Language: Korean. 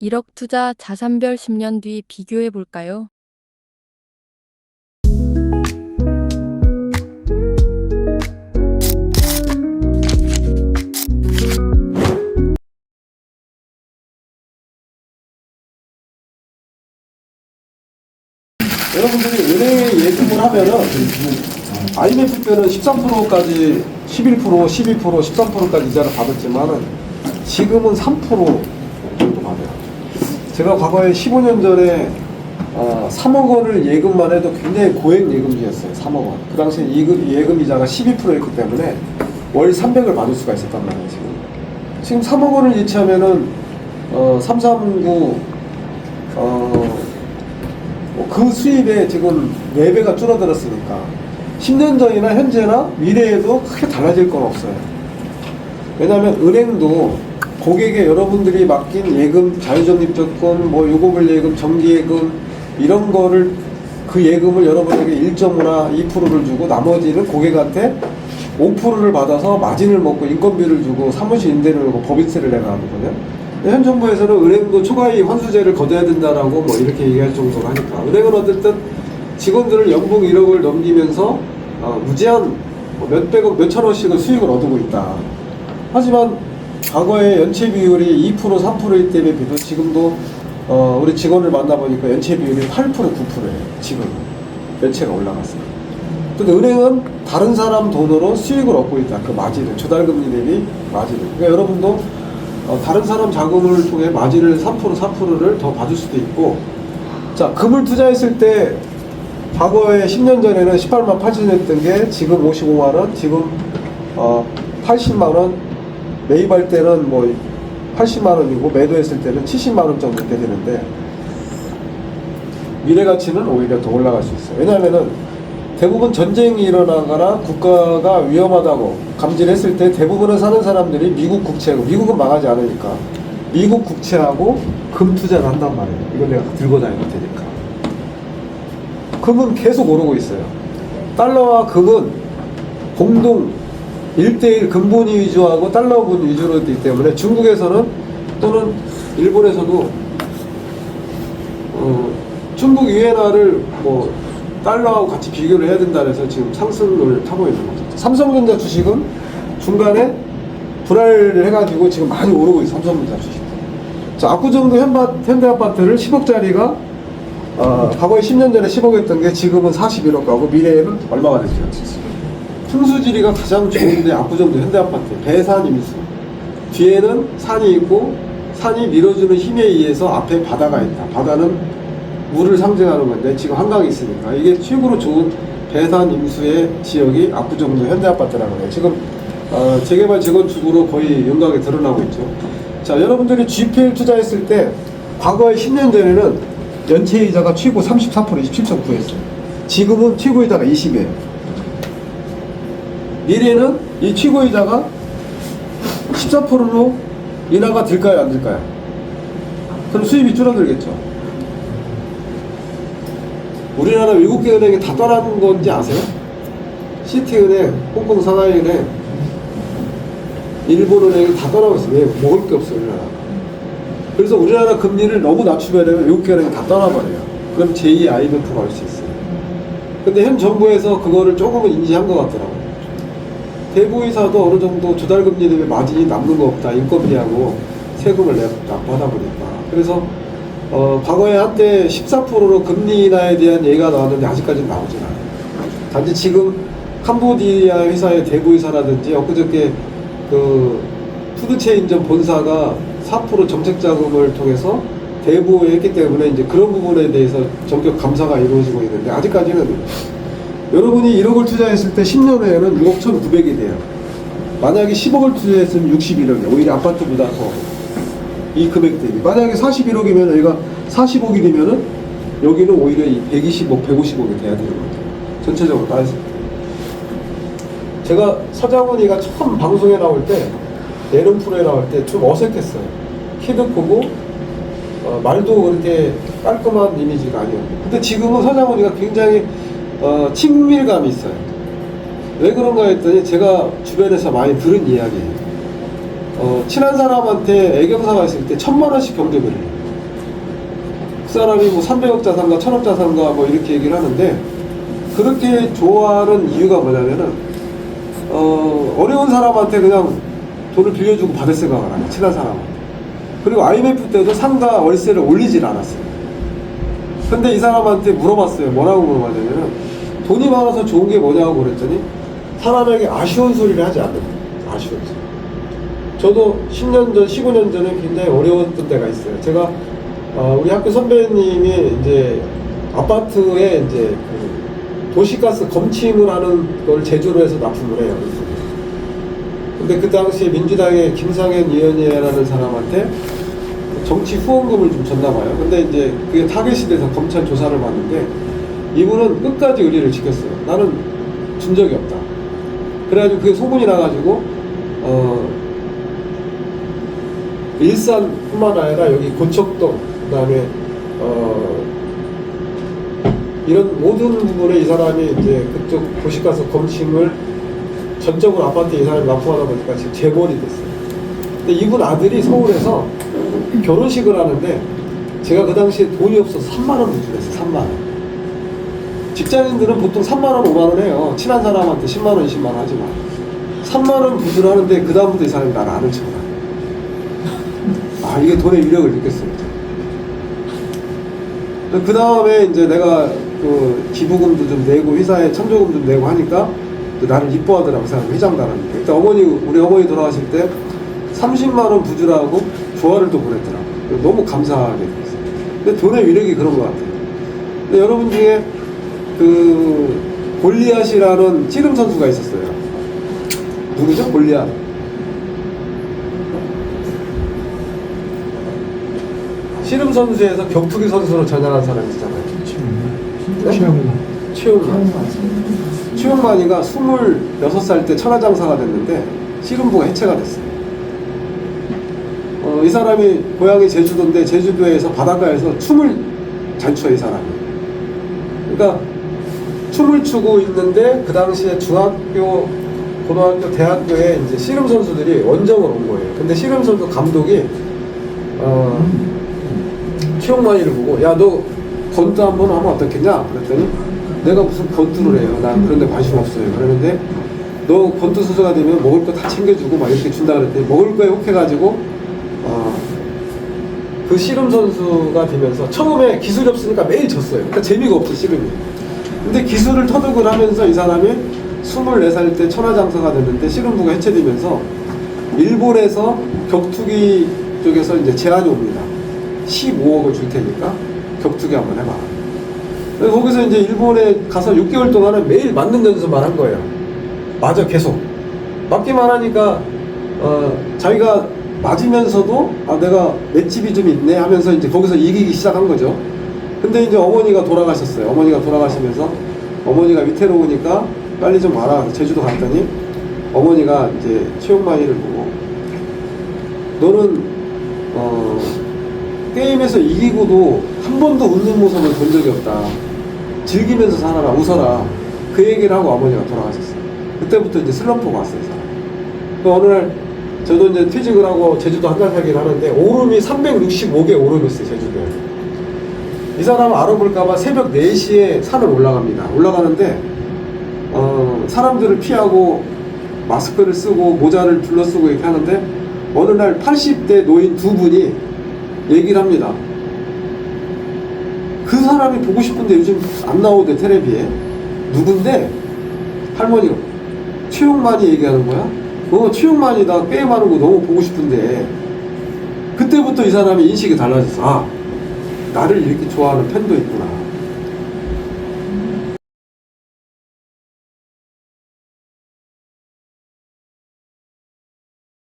1억 투자 자산별 10년 뒤 비교해 볼까요? 여러분들이 은행에 예금을 하면은 IMF 때는 13%까지 11%, 12%, 13%까지 이자를 받았지만은 지금은 3% 정도 받아요. 제가 과거에 15년 전에 어, 3억 원을 예금만 해도 굉장히 고액 예금이었어요. 3억 원. 그 당시에 예금, 예금 이자가 12%였기 때문에 월 300을 받을 수가 있었단 말이에요. 지금. 지금 3억 원을 예치하면은 어, 339 어, 뭐그 수입에 지금 4배가 줄어들었으니까 10년 전이나 현재나 미래에도 크게 달라질 건 없어요. 왜냐하면 은행도 고객에 여러분들이 맡긴 예금, 자유적립적금, 뭐 유고별 예금, 정기예금 이런 거를 그 예금을 여러분에게 1.5나 2%를 주고 나머지는 고객한테 5%를 받아서 마진을 먹고 인건비를 주고 사무실 임대를 내고 법인세를 내가 하거든요. 현 정부에서는 은행도 초과이익 환수제를 거둬야 된다라고 뭐 이렇게 얘기할 정도로 하니까 은행은 어쨌든 직원들을 연봉 1억을 넘기면서 어, 무제한 뭐 몇백억, 몇천억씩을 수익을 얻고 있다. 하지만 과거에 연체 비율이 2% 3%일 때에 비해도 지금도 어, 우리 직원을 만나보니까 연체 비율이 8% 9%예요. 지금 연체가 올라갔어요. 근데 은행은 다른 사람 돈으로 수익을 얻고 있다. 그 마진을 조달금리 대비 마진을. 그러니까 여러분도 어, 다른 사람 자금을 통해 마진을 3% 4%를 더 받을 수도 있고 자 금을 투자했을 때 과거에 10년 전에는 18만 8천이었던 게 지금 55만 원, 지금 어 80만 원 매입할 때는 뭐 80만 원이고 매도했을 때는 70만 원 정도 되는데 미래 가치는 오히려 더 올라갈 수 있어요. 왜냐하면은 대부분 전쟁이 일어나거나 국가가 위험하다고 감지했을 때 대부분은 사는 사람들이 미국 국채하고 미국은 망하지 않으니까 미국 국채하고 금 투자를 한단 말이에요. 이건 내가 들고 다니면 되니까. 금은 계속 오르고 있어요. 달러와 금은 공동 1대1 근본위 위주하고 달러분 위주로 되기 때문에 중국에서는 또는 일본에서도 어, 중국 위엔화를 뭐 달러하고 같이 비교를 해야 된다 해서 지금 상승을 타고 있는 거죠. 삼성전자 주식은 중간에 불알을 해가지고 지금 많이 오르고 있어요. 삼성전자 주식. 자, 압구정도 현바, 현대아파트를 10억짜리가 어, 과거에 10년 전에 10억 했던 게 지금은 41억 가고 미래에는 얼마가 됐죠? 풍수지리가 가장 좋은데 압구정도 현대아파트 배산 임수 뒤에는 산이 있고 산이 밀어주는 힘에 의해서 앞에 바다가 있다. 바다는 물을 상징하는 건데 지금 한강이 있으니까 이게 최고로 좋은 배산 임수의 지역이 압구정도 현대아파트라고 해요. 지금 어, 재개발 재건축으로 거의 윤곽에 드러나고 있죠. 자, 여러분들이 GPL 투자했을 때 과거에 10년 전에는 연체 이자가 최고 34% 27.9였어요. 지금은 최고 이자가 20이에요. 미래는 이 최고 이자가 14%로 인하가 될까요, 안 될까요? 그럼 수입이 줄어들겠죠. 우리나라 외국계 은행이 다 떠나는 건지 아세요? 시티은행, 홍콩 상하이은행, 일본은행이 다 떠나고 있어요. 왜? 먹을 게 없어요, 우리나라. 그래서 우리나라 금리를 너무 낮추면 외국계 은행이 다 떠나버려요. 그럼 제2 IMF가 올 수 있어요. 근데 현 정부에서 그거를 조금은 인지한 것 같더라고요. 대부이사도 어느 정도 조달금리 대비 마진이 남는 거 없다. 인건비하고 세금을 내고 하다 보니까. 그래서 어, 과거에 한때 14%로 금리 인하에 대한 얘기가 나왔는데 아직까지는 나오진 않아요. 단지 지금 캄보디아 회사의 대부이사라든지 엊그저께 그 푸드체인점 본사가 4% 정책 자금을 통해서 대부에 했기 때문에 이제 그런 부분에 대해서 전격 감사가 이루어지고 있는데 아직까지는 여러분이 1억을 투자했을 때 10년 후에는 6억 1,900이 돼요. 만약에 10억을 투자했으면 61억이에요. 오히려 아파트보다 더. 이 금액 대비. 만약에 41억이면 여기가 40억이 되면은 여기는 오히려 이 120억, 150억이 돼야 되는 거죠. 전체적으로 따졌을 때. 제가 서장훈이가 처음 방송에 나올 때, 예능 프로에 나올 때 좀 어색했어요. 키도 크고, 어, 말도 그렇게 깔끔한 이미지가 아니었고. 근데 지금은 서장훈이가 굉장히 어, 친밀감이 있어요. 왜 그런가 했더니 제가 주변에서 많이 들은 이야기예요. 어, 친한 사람한테 애경사가 있을 때 천만 원씩 경제비를 해요. 그 사람이 뭐 300억 자산가 1000억 자산가 뭐 이렇게 얘기를 하는데 그렇게 좋아하는 이유가 뭐냐면은 어, 어려운 사람한테 그냥 돈을 빌려주고 받을 생각을 안 해. 친한 사람한테. 그리고 IMF 때도 상가 월세를 올리질 않았어요. 근데 이 사람한테 물어봤어요. 뭐라고 물어봤냐면은 돈이 많아서 좋은 게 뭐냐고 그랬더니 사람에게 아쉬운 소리를 하지 않는 거예요. 아쉬운 소리. 저도 10년 전, 15년 전에 굉장히 어려웠던 때가 있어요. 제가 어, 우리 학교 선배님이 이제 아파트에 이제 그 도시가스 검침을 하는 걸 제조로 해서 납품을 해요. 근데 그 당시에 민주당의 김상현 의원이라는 사람한테 정치 후원금을 좀 줬나 봐요. 근데 이제 그게 타겟이 돼서 검찰 조사를 받는데 이분은 끝까지 의리를 지켰어요. 나는 준 적이 없다. 그래가지고 그게 소문이 나가지고 어 일산뿐만 아니라 여기 고척동 그다음에 어 이런 모든 부분에 이 사람이 이제 그쪽 도시가스 검침을 전적으로 아파트에 이 사람이 납품하다 보니까 지금 재벌이 됐어요. 근데 이분 아들이 서울에서 결혼식을 하는데 제가 그 당시에 돈이 없어서 3만 원 부주했어요. 3만 원. 직장인들은 보통 3만 원, 5만 원 해요. 친한 사람한테 10만 원, 20만 원 하지만 3만 원 부주를 하는데 그 다음부터 이 사람이 나를 아는 척을 해요. 아 이게 돈의 위력을 느꼈습니다. 그 다음에 이제 내가 그 기부금도 좀 내고 회사에 참조금 좀 내고 하니까 또 나를 이뻐하더라고 그 사람 회장 달았는데 그때 어머니 우리 어머니 돌아가실 때 30만 원 부주라고 조화를 또 보냈더라고 너무 감사하게 됐어요. 근데 돈의 위력이 그런 것 같아요. 근데 여러분 중에 그 골리앗이라는 찌름 선수가 있었어요. 누구죠? 골리앗. 씨름 선수에서 격투기 선수로 전향한 사람이 있잖아요. 최영우. 최용만. 최용만이가 26살 때 천하장사가 됐는데 씨름부가 해체가 됐어요. 어, 이 사람이 고향이 제주도인데 제주도에서 바닷가에서 춤을 잘 춰, 이 사람이. 그러니까 춤을 추고 있는데 그 당시에 중학교, 고등학교, 대학교에 이제 씨름 선수들이 원정을 온 거예요. 근데 씨름 선수 감독이 어, 최용만이를 보고 야 너 권투 한번 하면 어떻겠냐? 그랬더니 내가 무슨 권투를 해요. 난 그런 데 관심 없어요. 그러는데 너 권투 선수가 되면 먹을 거 다 챙겨주고 막 이렇게 준다 그랬더니 먹을 거에 혹해가지고 어, 그 씨름 선수가 되면서 처음에 기술이 없으니까 매일 졌어요. 그러니까 재미가 없어 씨름이 근데 기술을 터득을 하면서 이 사람이 24살 때 천하장사가 됐는데 씨름부가 해체되면서 일본에서 격투기 쪽에서 이제 제안이 옵니다 15억을 줄 테니까 격투기 한번 해봐. 거기서 이제 일본에 가서 6개월 동안은 매일 맞는 연습만 한 거예요. 맞아, 계속. 맞기만 하니까, 어, 자기가 맞으면서도, 아, 내가 맷집이 좀 있네 하면서 이제 거기서 이기기 시작한 거죠. 근데 이제 어머니가 돌아가셨어요. 어머니가 돌아가시면서 어머니가 위태로우니까 빨리 좀 와라. 제주도 갔더니 어머니가 이제 최용만이를 보고 너는, 어, 게임에서 이기고도 한 번도 웃는 모습을 본 적이 없다. 즐기면서 살아라, 웃어라. 그 얘기를 하고 아버지가 돌아가셨어요. 그때부터 이제 슬럼프가 왔어요. 그 어느 날, 저도 이제 퇴직을 하고 제주도 한 달 살기를 하는데, 오름이 365개 오름이 있어요, 제주도에. 이 사람을 알아볼까봐 새벽 4시에 산을 올라갑니다. 올라가는데, 어, 사람들을 피하고 마스크를 쓰고 모자를 둘러쓰고 이렇게 하는데, 어느 날 80대 노인 두 분이 얘기를 합니다. 그 사람이 보고 싶은데 요즘 안 나오대 텔레비에 누군데 할머니가 최용만이 얘기하는 거야? 어 최용만이다 게임하는 거 너무 보고 싶은데 그때부터 이 사람의 인식이 달라졌어 아 나를 이렇게 좋아하는 팬도 있구나